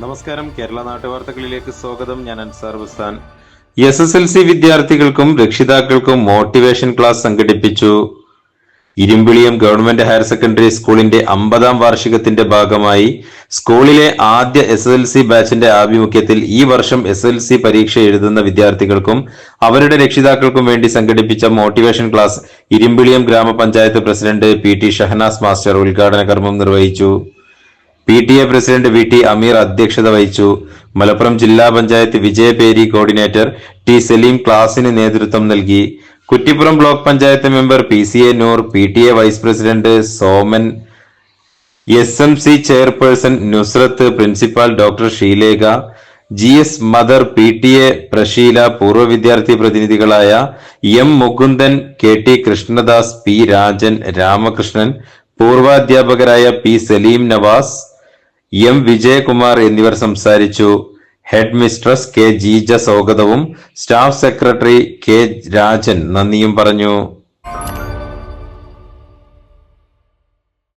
നമസ്കാരം. കേരള നാട്ടുവാർത്തകളിലേക്ക് സ്വാഗതം. ഞാൻ Ansar Bustan S S L C വിദ്യാർത്ഥികൾക്കും രക്ഷിതാക്കൾക്കും മോട്ടിവേഷൻ ക്ലാസ് സംഘടിപ്പിച്ചു. ഇരുമ്പിളിയം ഗവൺമെന്റ് ഹയർ സെക്കൻഡറി സ്കൂളിന്റെ അമ്പതാം വാർഷികത്തിന്റെ ഭാഗമായി സ്കൂളിലെ ആദ്യ എസ് എൽ സി ബാച്ചിന്റെ ആഭിമുഖ്യത്തിൽ ഈ വർഷം എസ് എൽ സി പരീക്ഷ എഴുതുന്ന വിദ്യാർത്ഥികൾക്കും അവരുടെ രക്ഷിതാക്കൾക്കും വേണ്ടി സംഘടിപ്പിച്ച മോട്ടിവേഷൻ ക്ലാസ് ഇരുമ്പിളിയം ഗ്രാമപഞ്ചായത്ത് president P T Shahanas master ഉദ്ഘാടന കർമ്മം നിർവഹിച്ചു. P T A president V T Ameer അധ്യക്ഷത വഹിച്ചു. മലപ്പുറം ജില്ലാ പഞ്ചായത്ത് വിജയപേരി കോർഡിനേറ്റർ ടി സലീം ക്ലാസിന് നേതൃത്വം നൽകി. Kuttippuram block panchayat member P C A Noor P T A vice president Soman S M C chairperson Nusrath principal doctor Sheelekha G S mother P T A Prasheela പൂർവ വിദ്യാർത്ഥി പ്രതിനിധികളായ M Mukundan K T Krishnadas P Rajan Ramakrishnan പൂർവാധ്യാപകരായ P Saleem Navas M Vijayakumar എന്നിവർ സംസാരിച്ചു. Head mistress K Jeeja സ്വാഗതവും staff secretary K Rajan നന്ദിയും പറഞ്ഞു.